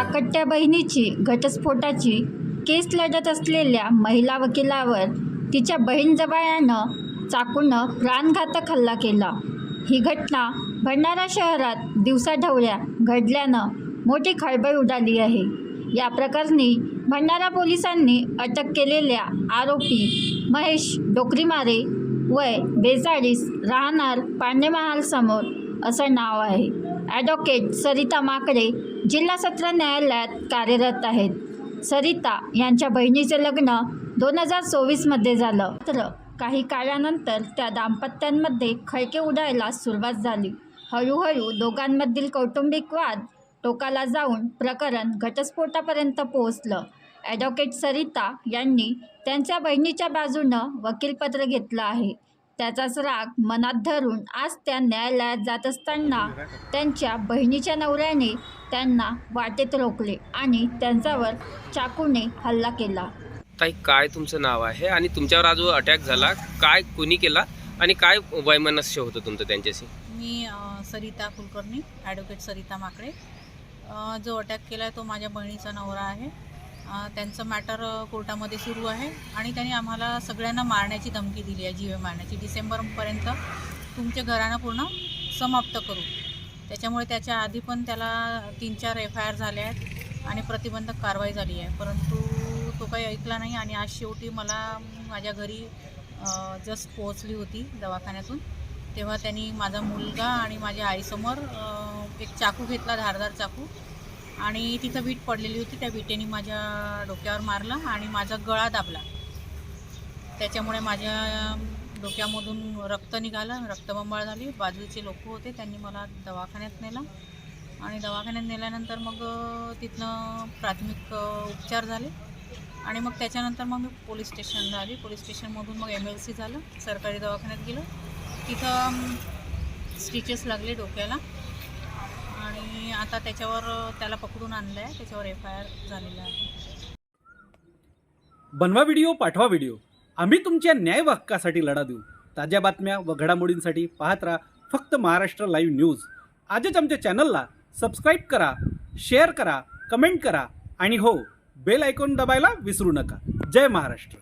धाकट्या बहिणीची घटस्फोटाची केस लढत असलेल्या महिला वकिलावर तिच्या बहीण जबाळ्यानं चाकूनं प्राणघातक हल्ला केला. ही घटना भंडारा शहरात दिवसाढवळ्या घडल्यानं मोठी खळबळ उडाली आहे. या प्रकरणी भंडारा पोलिसांनी अटक केलेल्या आरोपी महेश डोकरीमारे वय बेचाळीस राहणार पांडेमहालसमोर असं नाव आहे. ॲडव्होकेट सरिता माकडे जिल्हा सत्र न्यायालयात कार्यरत आहेत. सरिता यांच्या बहिणीचे लग्न दोन हजार चोवीसमध्ये झालं. तर काही काळानंतर त्या दाम्पत्यांमध्ये खळके उडायला सुरुवात झाली. हळूहळू दोघांमधील कौटुंबिक वाद टोकाला जाऊन प्रकरण घटस्फोटापर्यंत पोहोचलं. ॲडव्होकेट सरिता यांनी त्यांच्या बहिणीच्या बाजूनं वकीलपत्र घेतलं आहे. त्याचाच राग मनात धरून आज त्या न्यायालयात जात असताना त्यांच्या बहिणीच्या नवऱ्याने त्यांना वाटेत रोखले आणि त्यांच्यावर चाकूने हल्ला केला. ताई काय तुमचं नाव आहे आणि तुमच्यावर आज जो अटॅक झाला? काय कुणी केला? आणि काय वैमनस्य होतं तुमचं त्यांच्याशी? मी अ, सरिता कुलकर्णी ॲडव्होकेट सरिता माकडे. अ, जो अटॅक केला आहे तो माझ्या बहिणीचा नवरा आहे. त्यांचं मॅटर कोर्टामध्ये सुरू आहे आणि त्यांनी आम्हाला सगळ्यांना मारण्याची धमकी दिली आहे जीवे मारण्याची. डिसेंबरपर्यंत तुमच्या घरानं पूर्ण समाप्त करू. त्याच्यामुळे त्याच्या आधी पण त्याला तीन चार एफ आय आर झाले आहेत आणि प्रतिबंधक कारवाई झाली आहे. परंतु तो काही ऐकला नाही आणि आज शेवटी मला माझ्या घरी जस्ट पोहोचली होती दवाखान्यातून. तेव्हा त्यांनी माझा मुलगा आणि माझ्या आईसमोर एक चाकू घेतला धारदार चाकू. आणि तिथं वीट पडलेली होती. त्या विटेने माझ्या डोक्यावर मारला आणि माझा गळा दाबला. त्याच्यामुळे माझ्या डोक्यामधून रक्त निघालं. रक्तबंबाळ झाली. बाजूचे लोक होते. त्यांनी मला दवाखान्यात नेलं. आणि दवाखान्यात नेल्यानंतर मग तिथनं प्राथमिक उपचार झाले. आणि मग त्याच्यानंतर मग मी पोलीस स्टेशनला आली पोलीस स्टेशनमधून मग एम एल सी झालं. सरकारी दवाखान्यात गेलं. तिथं स्टिचेस लागले डोक्याला. आणि आता त्याच्यावर त्याला पकडून आणलं आहे त्याच्यावर एफ आय आर झालेला आहे. बनवा व्हिडिओ पाठवा व्हिडिओ. आम्ही तुमच्या न्याय हक्कासाठी लढा देऊ. ताज्या बातम्या व घडामोडींसाठी पाहत राहा फक्त महाराष्ट्र लाईव्ह न्यूज आजच आमच्या चॅनलला सबस्क्राईब करा शेअर करा कमेंट करा आणि हो बेल आयकॉन दबायला विसरू नका. जय महाराष्ट्र.